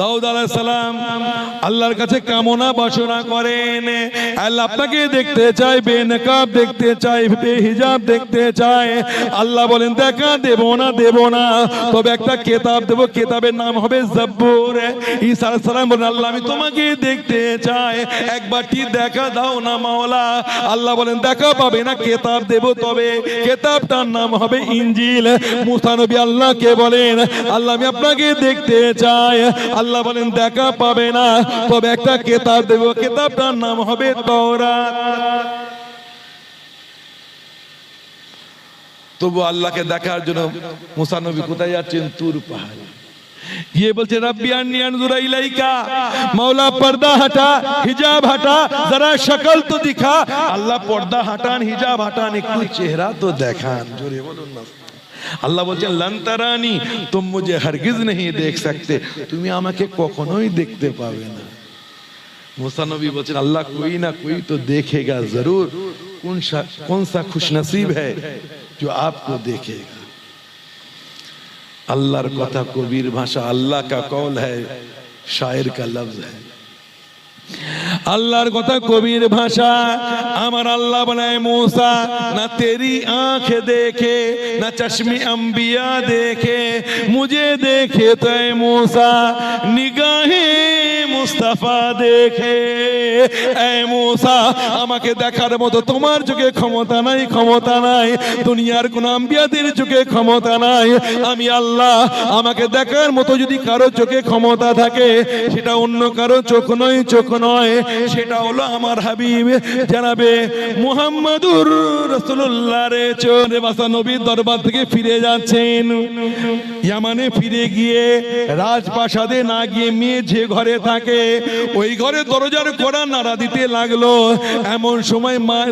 দাউদ আলাইহিস সালাম আল্লাহর কাছে কামনা বাসনা করেন। আল্লাহ আপনাকে দেখতে চাই বেনকাব দেখতে চাই বেহিজাব দেখতে চাই আল্লাহ বলেন, দেখা দেব না দেব না। তবে একটা কেতাব দেব, কেতাবের নাম হবে জব্বুর। ঈসা আলাইহিস সালাম বলেন, আল্লাহ, আমি তোমাকে দেখতে চাই। একবারটি দেখা দাও না, মাওলা। আল্লাহ বলেন, দেখা পাবে না, কেতাব দেব তবে। কেতাবটার নাম হবে ইঞ্জিল মুসা নবী আল্লাহকে বলেন, আল্লাহ, আমি আপনাকে দেখতে চাই। আল্লাহ আল্লাহ বলেন, দেখা পাবে না। তবে একটা কেতাব দেব, কেতাবটার নাম হবে তওরাত। তবু আল্লাহকে দেখার জন্য মুসানবী কোথায় যাচ্ছেন? তুর পাহাড়ে। ये বলছে মাওলা পর্দা হাটা, হিজাব হাটা, যারা শকল তো দিখা। আল্লাহ পর্দা হাটান, হিজাব হাটান, একটু চেহারা তো দেখান। জোরে বলুন না। আল্লাহ বলছেন লন্তারানি তুম মুঝে হারগিজ নেই দেখ সকতে। তুমি আমাকে কখনোই দেখতে পাবে না। মুসানবী বলছেন, আল্লাহ কই না কই তো দেখেগা জরুর। কোন সা কোন সা খুশনসিব হ্যায় যে আপকো দেখেগা? আল্লাহর কথা কবির ভাষা, আল্লাহ কা কওল হ্যায়, শায়ের কা লফজ হ্যায়। আল্লাহর কথা কবির ভাষা, আমার আল্লাহ বলায় মৌসা, না তেরি আঁখ দেখে, না চশমি আম্বিয়া দেখে, মুঝে দেখে তাই মৌসা, নিগাহে মুস্তাফা দেখে মূসা, আমাকে দেখার মতো তোমার চোখে ক্ষমতা নাই ক্ষমতা নাই। দুনিয়ার কোন আম্বিয়াদের চোখে ক্ষমতা নাই। আমি আল্লাহ, আমাকে দেখার মতো যদি কারও চোখে ক্ষমতা থাকে, সেটা অন্য কারও চোখ নয় চোখ নয়। সেটা হলো আমার হাবিব, জানাবে মুহাম্মাদুর রাসূলুল্লাহ রে, চোরে বাসা নবীর দরবার থেকে ফিরে যাচ্ছেন। ইয়ামানে ফিরে গিয়ে রাজপ্রাসাদে না গিয়ে মেয়ে যে ঘরে থাকে ওই ঘরে দরজার কড়া নাড়া দিতে লাগল। এমন সময় মা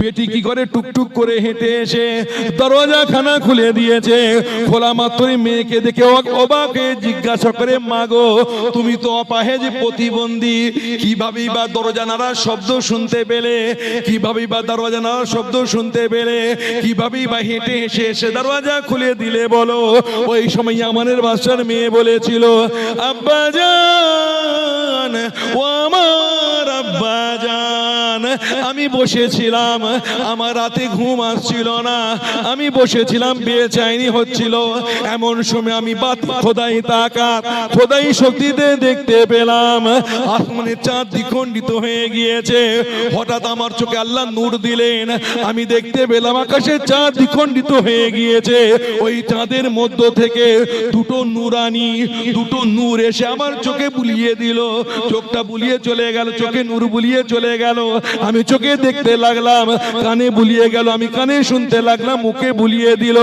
বেটি কি করে টুকটুক করে হেঁটে এসে দরজা খানা খুলে দিয়েছে। খোলা মাত্রই মেয়েকে দেখে অবাক- জিজ্ঞাসা করে মাগো তুমি তো অপাহেজ প্রতিবন্ধী। কিভাবেই বা দরজা নাড়ার শব্দ শুনতে পেলে? কিভাবেই বা দরজা নাড়ার শব্দ শুনতে পেলে? কিভাবেই বা হেঁটে এসে এসে দরজা খুলে দিলে বলো? ওই সময় আমানের বাসার মেয়ে বলেছিল, আব্বা জান ও আমার আব্বা জান আমি বসেছিলাম, আমার রাতে ঘুম আসছিল না। আমি বসেছিলাম বেচাইনি হচ্ছিল। এমন সময় আমি বাত খোদাই তাকাত, খোদাই শক্তিতে দেখতে পেলাম। আসমানের চাঁদ দ্বিখণ্ডিত হয়ে গিয়েছে। হঠাৎ আমার চোখে আল্লাহ নূর দিলেন। আমি দেখতে পেলাম, আকাশের চাঁদ দ্বিখণ্ডিত হয়ে গিয়েছে। ওই চাঁদের মধ্য থেকে দুটো নূরানি, দুটো নূর এসে আমার চোখে বুলিয়ে দিল। চোখটা বুলিয়ে চলে গেল, চোখে নূর বুলিয়ে চলে গেল। আমি চোখে দেখতে লাগলাম, কানে বুলিয়ে গেল, আমি কানে শুনতে লাগলাম, মুখে বুলিয়ে দিল,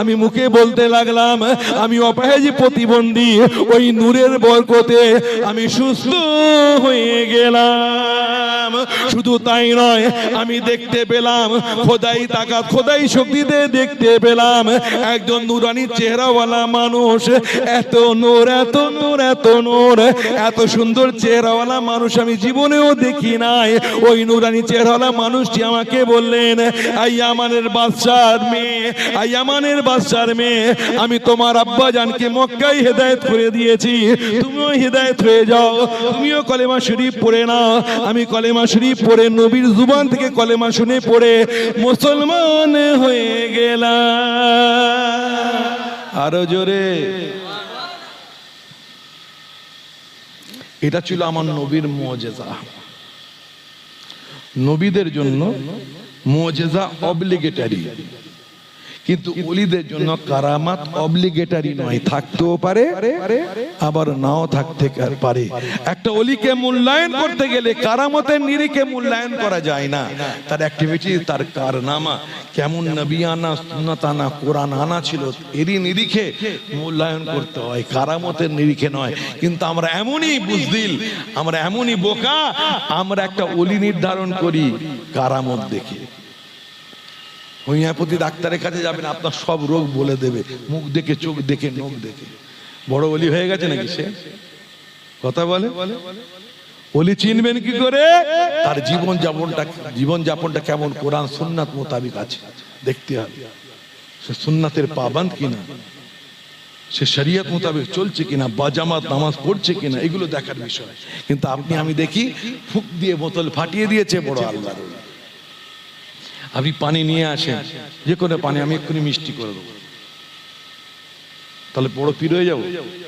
আমি মুখে বলতে লাগলাম, আমি অপাহেজি প্রতিবন্ধী, ওই নূরের বরকতে আমি সুস্থ হয়ে গেলাম। শুধু তাই নয়, আমি দেখতে পেলাম, খোদাই তাকাত খোদাই শক্তিতে দেখতে পেলাম। একজন নুরানি চেহারাওয়ালা মানুষ, এত নূর এত নূর এত নূর, এত সুন্দর চেহারাওয়ালা মানুষ আমি জীবনেও দেখি নাই। ওই নুরানি চেহারাওয়ালা মানুষটি আমাকে বললেন আইয়ামানের বাদশার মেয়ে আইয়ামানের বাদশার মেয়ে, আমি তোমার আব্বা জানকে মক্কায় হেদায়েত করে দিয়েছি। তুমিও হেদায়েত হয়ে যাও, তুমিও কলেমা শরীফ পড়ে নাও, আমি কলেমা শরীফ পড়ে, নবীর জুবান থেকে কলেমা শুনে পড়ে, মুসলমান হয়ে গেলাম। আরও জোরে। এটা ছিল আমার নবীর মজেজা। নবীদের জন্য মজেজা অবলিগেটারি কিন্তু অলিদের জন্য কারামাত অবলিগেটারি নয় থাকতেও পারে আবার নাও থাকতে পারে। একটা অলিকে মূল্যায়ন করতে গেলে কারামতের নিরিখে মূল্যায়ন করা যায় না। তার অ্যাক্টিভিটি তার কারনামা কেমন নবী আনা সুন্নাত আনা কোরআন আনা ছিল এরই নিরিখে মূল্যায়ন করতে হয়। কারামতের নিরিখে নয়। কিন্তু আমরা এমনই বুঝদিল আমরা এমনই বোকা আমরা একটা অলি নির্ধারণ করি। কারামত দেখে। হোমিওপ্যাথি ডাক্তারের কাছে যাবেন, আপনার সব রোগ বলে দেবে। মুখ দেখে, চোখ দেখে, নখ দেখে। বড় অলি হয়ে গেছে নাকি সে? কথা বলে? অলি চিনবেন কি করে? তার জীবন যাপনটা জীবন যাপনটা কেমন? কোরআন, সুন্নাত মোতাবিক আছে। দেখতে হবে। সে সুন্নাতের পাবান কিনা? সে শরিয়ত মোতাবেক চলছে কিনা? বাজামাত, নামাজ পড়ছে কিনা? এগুলো দেখার বিষয়। কিন্তু আপনি, আমি দেখি, ফুক দিয়ে বোতল ফাটিয়ে দিয়েছে বড় আল্লাহর ওলি। আপনি পানি নিয়ে আসেন। যে কোনো পানি, আমি এক্ষুনি মিষ্টি করে দেবো। তাহলে বড় পীর হয়ে যাব?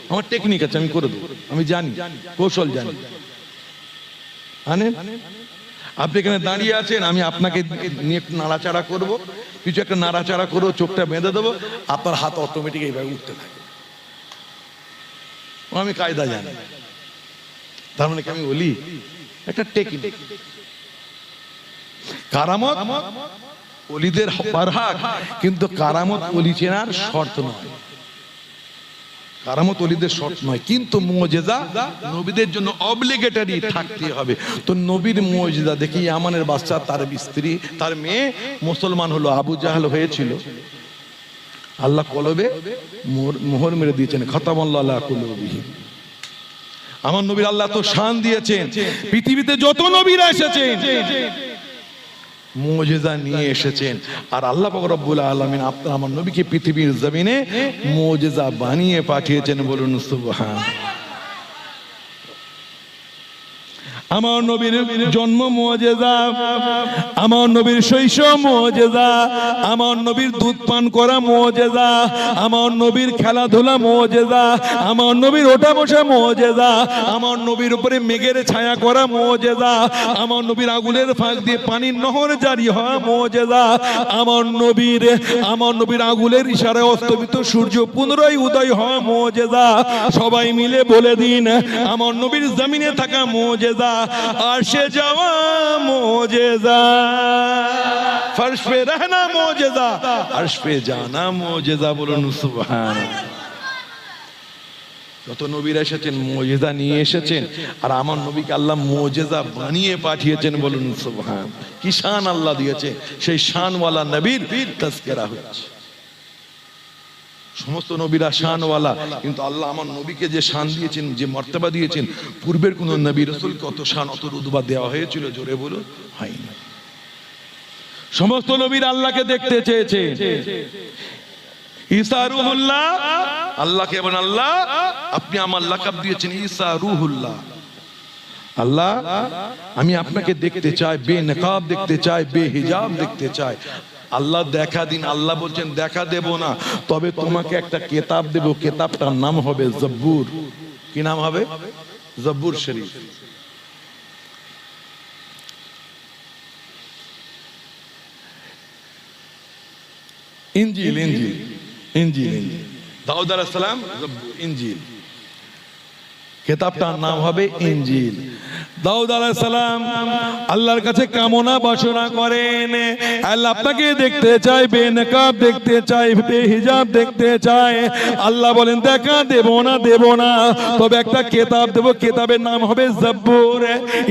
আমার টেকনিক আছে, আমি করে দেবো। আমি জানি, কৌশল জানি। আনেন? আপনি এখানে দাঁড়িয়ে আছেন, আমি আপনাকে নিয়ে একটু নাড়াচাড়া করব। কিছু একটা নাড়াচাড়া করব, চোখটা বেঁধে দেবো। আপনার হাত অটোমেটিক এইভাবে উঠতে থাকে। আমি কায়দা জানি। তার মানে কি আমি বলি? একটা টেকনিক কারামত অলিদের পারহাক কিন্তু কারামত অলি চেনার শর্ত নয়। কারামত অলিদের শর্ত নয়, কিন্তু মোজেজা নবীদের জন্য অবলিগেটরি থাকতে হবে। তো নবীর মোজেজা দেখি আমানের বাচ্চা, তার স্ত্রী, তার মেয়ে মুসলমান হলো, আবু জাহাল হয়েছিল। আল্লাহ কলবে মোহর- মেরে দিয়েছেন খতামাল্লাহ কুলবিহি আমার নবীর আল্লাহ তো শান দিয়েছেন। পৃথিবীতে যত নবীরা এসেছেন মোজেজা নিয়ে এসেছেন। আর আল্লাহ রব্বুল আলমিন আপনার আমার নবীকে পৃথিবীর জমিনে মোজেজা বানিয়ে পাঠিয়েছেন বলুন সুবহান। আমার নবীর জন্ম মুআজিজা আমার নবীর শৈশব মুআজিজা আমার নবীর দুধ পান করা মুআজিজা আমার নবীর খেলাধুলা মুআজিজা আমার নবীর ওঠা বসা মুআজিজা আমার নবীর উপরে মেঘের ছায়া করা মুআজিজা আমার নবীর আগুনের ফাঁক দিয়ে পানির নহর জারি হওয়া মুআজিজা আমার নবীর আমার নবীর আগুনের ইশারায় অস্তমিত সূর্য পুনরায় উদয় হওয়া মুআজিজা সবাই মিলে বলে দিন, আমার নবীর জমিনে থাকা মুআজিজা আর যাওয়া মুআজিজা ফর্শ পে রহনা মুআজিজা আরশ পে জানা মুআজিজা বলুন সুবহান যত নবীরা এসেছেন মোজেজা নিয়ে এসেছেন, আর আমার নবীকে আল্লাহ মোজেজা বানিয়ে পাঠিয়েছেন বলুন সুবহান কি শান আল্লাহ দিয়েছে, সেই শানওয়ালা নবীর তাজকিরা হচ্ছে সমস্ত নবীরা শানওয়ালা। কিন্তু আল্লাহ আমার নবীকে যে শান দিয়েছেন, যে মর্তবা দিয়েছেন, পূর্বের কোন নবী রসুলকে অত শান, অত রুদবা দেওয়া হয়েছিল, জোরে বলুন হয়নি। সমস্ত নবীর আল্লাহকে দেখতে চেয়েছে। ঈসা রুহুল্লাহ, আল্লাহকে বলেন, আল্লাহ, আপনি আমার লাকাব দিয়েছেন, ঈসা রুহুল্লাহ। আল্লাহ, আমি আপনাকে দেখতে চাই, বে নকাব দেখতে চাই, বে হিজাব দেখতে চাই। আল্লাহ দেখা দিন, আল্লাহ বলছেন, দেখা দেব না, তবে তোমাকে একটা কেতাব দেব, কেতাবটার নাম হবে জব্বুর। কি নাম হবে? জব্বুর শরীফ। ইঞ্জিল ইঞ্জিল ইঞ্জিল ইঞ্জিল। দাউদ আলাইহিস সালাম ইঞ্জিল। কেতাবটার নাম হবে ইঞ্জিল। দাউদ সালাম আল্লাহর কাছে কামনা বাসনা করেন। আল্লাহ আপনাকে দেখতে চাই বেনকাব দেখতে চাই বেহিজাব দেখতে চাই আল্লাহ বলেন, দেখা দেব না দেব না। তবে একটা কেতাব দেব, কেতাবের নাম হবে জব্বুর।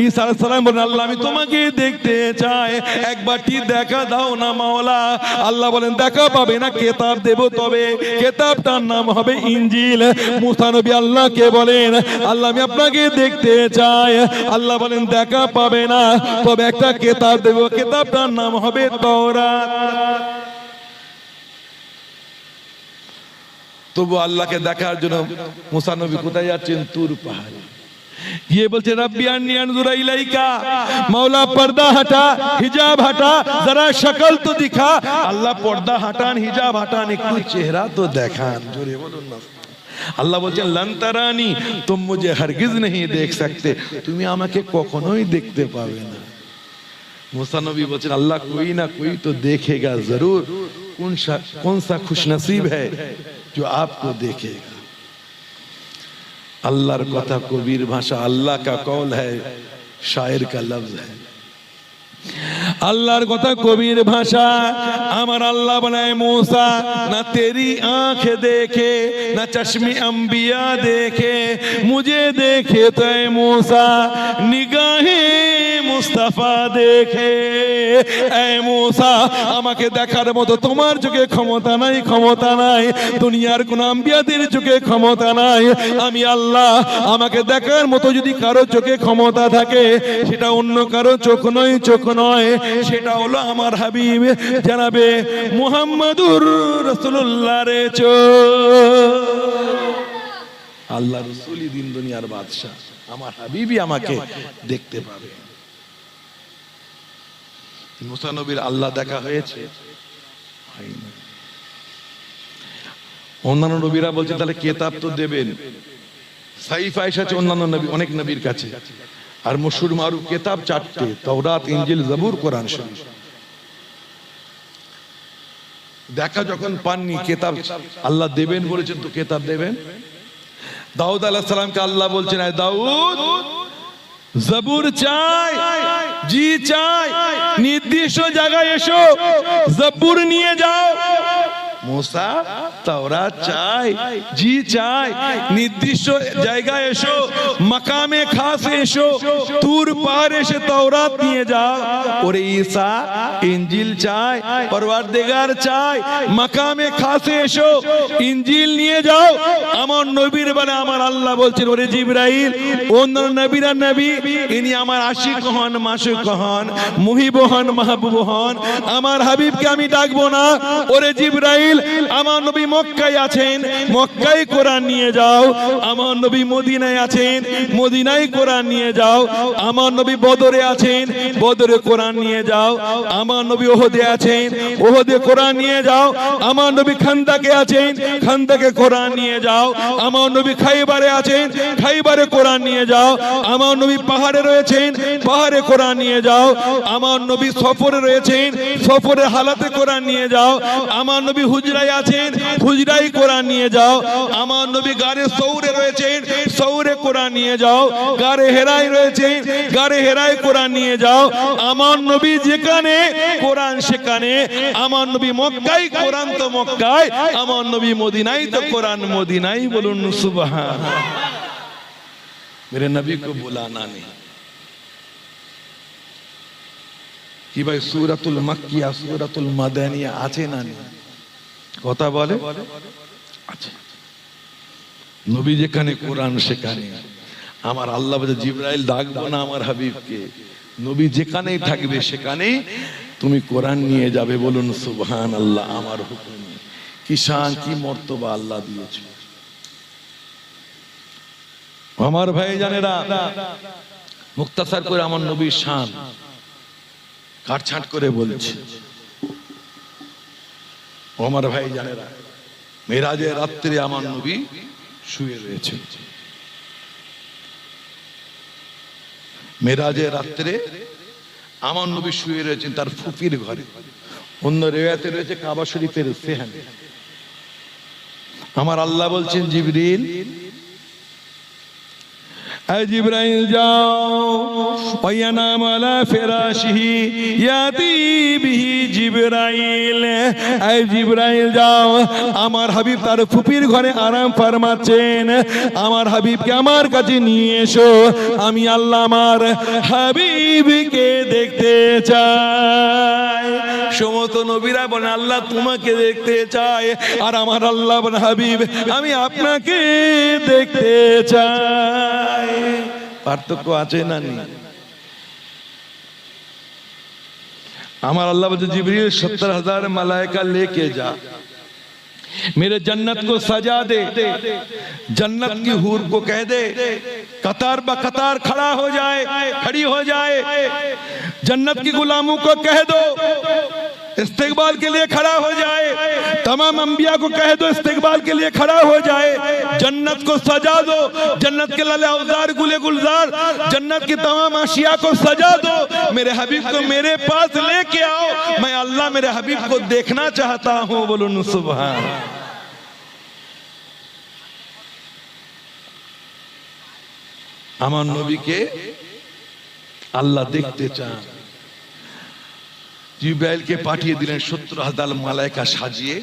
ঈসা সালাম বলেন, আল্লাহ, আমি তোমাকে দেখতে চাই। একবারটি দেখা দাও না, মাওলা। আল্লাহ বলেন, দেখা পাবে না, কেতাব দেব তবে। কেতাবটার নাম হবে ইঞ্জিল মুসা নবী আল্লাহকে বলেন, আল্লাহ, আমি আপনাকে দেখতে চাই। আল্লাহ বলেন, দেখা পাবে না। তবে একটা কেতাব দেব, কেতাবটার নাম হবে তওরাত। তবু আল্লাহকে দেখার জন্য মুসানবী কোথায় যাচ্ছেন? তুর পাহাড়ে। গিয়ে বলছে, রব্বি আননি আনজুরা ইলাইকা। মাওলা পর্দা হাটা, হিজাব হাটা, যারা শকল তো দিখা। আল্লাহ পর্দা হাটান, হিজাব হাটান, একটু চেহারা তো দেখান। জোরে বলুন না। আল্লাহ বলছেন লন্তারানি তুম মুঝে হরগিজ नहीं देख सकते তুমি আমাকে কখনোই দেখতে পাবে না মুসা নবী বলছেন আল্লাহ कोई ना कोई तो देखेगा जरूर कौन सा कौन सा खुश नसीब है जो आपको देखेगा अल्लाहर कथा कबीर भाषा अल्लाह का कौल है शायर का लफ्ज है আল্লাহর কথা কবির ভাষা, আমার আল্লাহ বানায় মোসা, না তেরি আখ দেখে, না চশমি আম্বিয়া দেখে মুঝে দেখে তাই মোসা, নিগাহে মুস্তাফা দেখে মুসা, আমাকে দেখার মতো তোমার যুগে ক্ষমতা নাই ক্ষমতা নাই। দুনিয়ার কোন আম্বিয়াদের চোখে ক্ষমতা নাই। আমি আল্লাহ, আমাকে দেখার মতো যদি কারও চোখে ক্ষমতা থাকে, সেটা অন্য কারও চোখ নয় চোখ নয়। সেটা হলো আমার হাবিব, জানাবে মুহাম্মাদুর রসুল্লাহ রে আল্লাহ রসুলই দিন দুনিয়ার বাদশাহ। আমার হাবিবই আমাকে দেখতে পাবে। মুসা নবীর আল্লাহ দেখা হয়েছে? অন্যান্য নবীরা বলছে তাহলে কেতাব তো দেবেন। সাইফ আছে অন্যান্য নবী, অনেক নবীর কাছে। আর মারুফ কেতাব চারটে, তওরাত জবুর, কোরআন দেখা যখন পাননি, কেতাব আল্লাহ দেবেন বলেছেন, তো কেতাব দেবেন? দাউদ আলাহ সালামকে আল্লাহ বলছেন, "আয় দাউদ, জবুর চাই। জি চাই নির্দিষ্ট জায়গায় এসো জব্বুর নিয়ে যাও। মোসা তাওরা চাই, জি চাই। নির্দিষ্ট জায়গায় এসো, মাকামে খাস এসো, তুর পাহাড় এসে তাওরাত নিয়ে যাও। ওরে ঈসা, ইনজিল চাই চাই, মাকামে খাসে এসো, ইনজিল নিয়ে যাও। আমার নবীর বলে আমার আল্লাহ বলছেন, ওরে জিবরাইল অন্য নবীরা নবী, ইনি আমার আশিক হন, মাসুক হন, মুহিব হন, মাহবুব হন। আমার হাবিবকে আমি ডাকবো না। ওরে জিবরাইল আমার নবী মক্কায় আছেন। মক্কায় কোরআন নিয়ে যাও। আমার নবী মদিনায় আছেন। মদিনায় কোরআন নিয়ে যাও। আমার নবী বদরে আছেন। বদরে কোরআন নিয়ে যাও। আমার নবী ওহদে আছেন। ওহদে কোরআন নিয়ে যাও। আমার নবী খান্দাকে আছেন। খান্দাকে কোরআন নিয়ে যাও। আমার নবী খাইবারে আছেন। খাইবারে কোরআন নিয়ে যাও। আমার নবী পাহাড়ে রয়েছেন। পাহাড়ে কোরআন নিয়ে যাও। আমার নবী সফরে রয়েছেন। সফরে হালাতে কোরআন নিয়ে যাও। আমার নবী হুজরায় আছেন হুজরাই কোরআন নিয়ে যাও আমার নবী গারে সৌরে রয়েছেন সৌরে কোরআন নিয়ে যাও গারে হেরাই রয়েছেন গারে হেরাই কোরআন নিয়ে যাও আমার নবী যেখানে কোরআন সেখানে আমার নবী মক্কায় কোরআন তো মক্কায় আমার নবী মদিনাই তো কোরআন মদিনাই বলুন সুবহান मेरे नबी को बुलाना नहीं কি ভাই সুরাতুল মাক্কিয়া সুরাতুল মাদানিয়া আছে না নেই কথা বলে? আছে নবী যেখানে কোরআন সেখানে। আমার আল্লাহ জিব্রাইল ডাকবো না আমার হাবিবকে। নবী যেখানেই থাকবে সেখানেই তুমি কোরআন নিয়ে যাবে বলুন সুবহান আল্লাহ আমার হুকুম। কি শান, কি মর্তবা আল্লাহ দিয়েছে। আমার ভাই জানেরা মুক্তাসার করে আমার নবীর শান। কাটছাট করে বলছে। ও আমার ভাই জানেরা, মেরাজের রাত্রে আমার নবী শুয়ে রয়েছে। মেরাজের রাত্রে আমার নবী শুয়ে রয়েছেন তার ফুপির ঘরে। অন্য রেওয়াতে রয়েছে কাবা শরীফের সেহানে। আমার আল্লাহ বলছেন, জিবরিল اے যাও جاؤ নাম আলা ফেরাশি یاتی بھی জিবরাইল এই জিবরাইল যাও আমার হাবিব তার ফুপির ঘরে আরাম ফারমাচ্ছেন আমার হাবিবকে আমার কাছে নিয়ে এসো আমি আল্লাহ আমার হাবিবকে দেখতে চাই সমস্ত নবীরা বলে আল্লাহ তোমাকে দেখতে চায় আর আমার আল্লাহ বলে হাবিব আমি আপনাকে দেখতে চাই পার্থক্য আছে না নেই আমার अल्लाह बता जिब्रील सत्तर हजार मलाइका लेके जा मेरे जन्नत को सजा दे जन्नत की हूर को कह दे कतार ब कतार खड़ा हो जाए खड़ी हो जाए जन्नत की गुलामों को कह दो इस्तेकबाल के लिए खड़ा हो जाए तमाम अंबिया को कह दो इस्तेकबाल के लिए खड़ा हो जाए जन्नत को सजा दो जन्नत के लाले औजार गुले गुलजार जन्नत की तमाम आशिया को सजा दो मेरे हबीब को मेरे पास लेके आओ मैं अल्लाह मेरे हबीब को देखना चाहता हूँ बोलो सुबह আমার নবীকে আল্লাহ দেখতে চান জিব্রাইলকে পাঠিয়ে দিলেন সত্তর হাজার মালায়কা সাজিয়ে।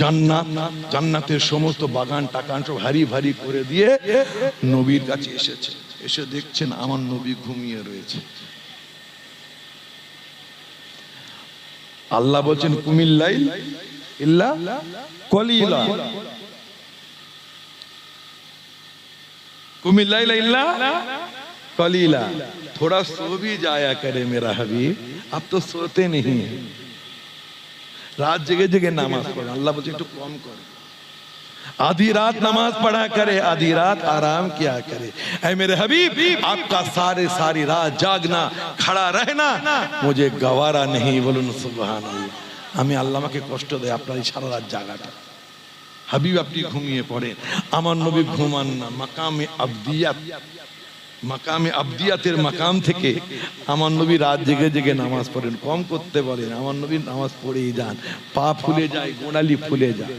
জান্নাত, জান্নাতের সমস্ত বাগান টাকান সব করে দিয়ে নবীর কাছে এসেছে। এসে দেখছেন আমার নবী ঘুমিয়ে রয়েছে। আল্লাহ বলছেন কুমিল্লাই ইল্লা কলিলা। কুমিল্লাই ইল্লা কলিলা। थोड़ा सो भी जाया करे मेरा हबीब। आप तो सोते नहीं है। রাত জেগে জেগে নামাজ পড়ে আল্লাহ বলছে একটু কম করে आधी रात नमाज पढ़ा करे, आधी रात आराम किया करे। ऐ मेरे हबीब, आपका सारे सारी रात जागना, खड़ा रहना, मुझे गवारा नहीं बोलুন সুবহান আমি আল্লাহ আমাকে কষ্ট দেয় আপনার সারা রাত জাগাটা হাবিব আপনি ঘুমিয়ে পড়েন আমার নবী ঘুমান না মাকামে আবদিয়াত মাকামে আবদিয়াতের মাকাম থেকে আমার নবী রাত জেগে জেগে নামাজ পড়েন। কম করতে পারেন আমার নবী নামাজ পড়েই যান। পা ফুলে যায়, গোড়ালি ফুলে যায়।